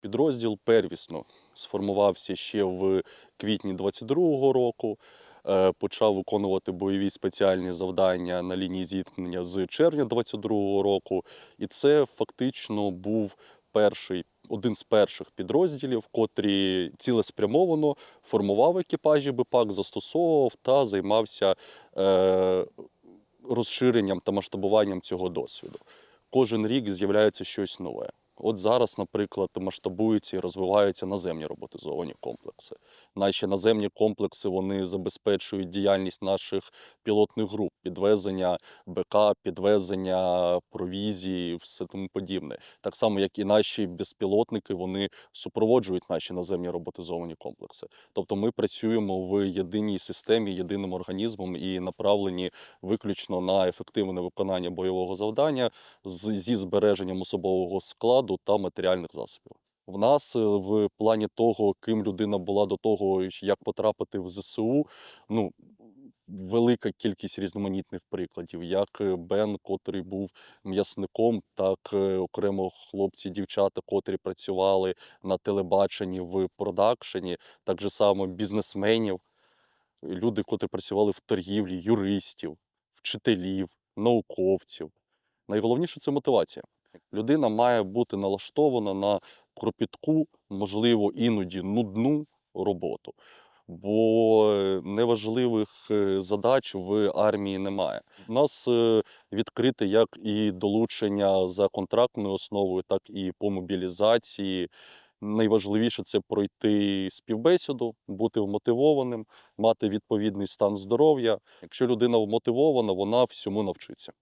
Підрозділ первісно сформувався ще в квітні 22-го року. е, Почав виконувати бойові спеціальні завдання на лінії зіткнення з червня 22-го року. І це фактично був перший, один з перших підрозділів, котрі цілеспрямовано формував екіпажі БПАК, застосовував та займався е, розширенням та масштабуванням цього досвіду. Кожен рік з'являється щось нове. От зараз, наприклад, масштабуються і розвиваються наземні роботизовані комплекси. Наші наземні комплекси вони забезпечують діяльність наших пілотних груп, підвезення БК, підвезення провізії, все тому подібне. Так само, як і наші безпілотники, вони супроводжують наші наземні роботизовані комплекси. Тобто ми працюємо в єдиній системі, єдиним організмом і направлені виключно на ефективне виконання бойового завдання зі збереженням особового складу та матеріальних засобів. В нас е, в плані того, ким людина була до того, як потрапити в ЗСУ, ну велика кількість різноманітних прикладів, як е, Бен, котрий був м'ясником, так е, окремо хлопці, дівчата, котрі працювали на телебаченні в продакшені, так же само бізнесменів, люди, котрі працювали в торгівлі, юристів, вчителів, науковців. Найголовніше це мотивація. Людина має бути налаштована на кропітку, можливо, іноді нудну роботу. Бо е, неважливих е, задач в армії немає. У нас е, відкрите як і долучення за контрактною основою, так і по мобілізації. Найважливіше це пройти співбесіду, бути вмотивованим, мати відповідний стан здоров'я. Якщо людина вмотивована, вона всьому навчиться.